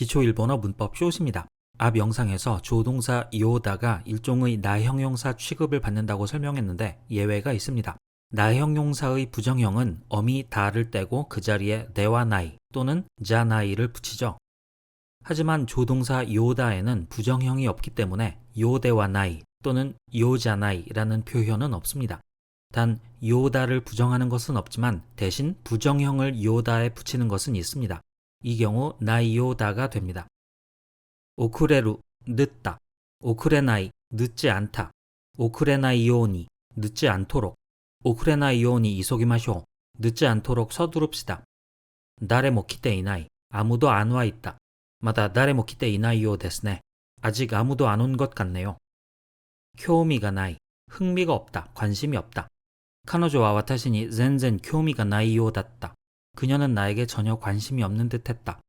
기초 일본어 문법 쇼입니다. 앞 영상에서 조동사 요다가 일종의 나형용사 취급을 받는다고 설명했는데 예외가 있습니다. 나형용사의 부정형은 어미 다를 떼고 그 자리에 네와 나이 또는 자나이를 붙이죠. 하지만 조동사 요다에는 부정형이 없기 때문에 요대와 나이 또는 요자나이라는 표현은 없습니다. 단 요다를 부정하는 것은 없지만 대신 부정형을 요다에 붙이는 것은 있습니다. 이 경우 나이요다가 됩니다. 오크레루 늦다 오크레나이 늦지 않다 오크레나이오니 늦지 않도록 오크레나이오니 이소기마쇼 늦지 않도록 서두릅시다. 나레 모키테 이나이 아무도 안 와 있다. 마다 나레 모키테 이나이요 데스네 아직 아무도 안 온 것 같네요. 쿄미가 나이 흥미가 없다 관심이 없다. 닿다. 그녀는 나에게 전혀 관심이 없는 듯 했다.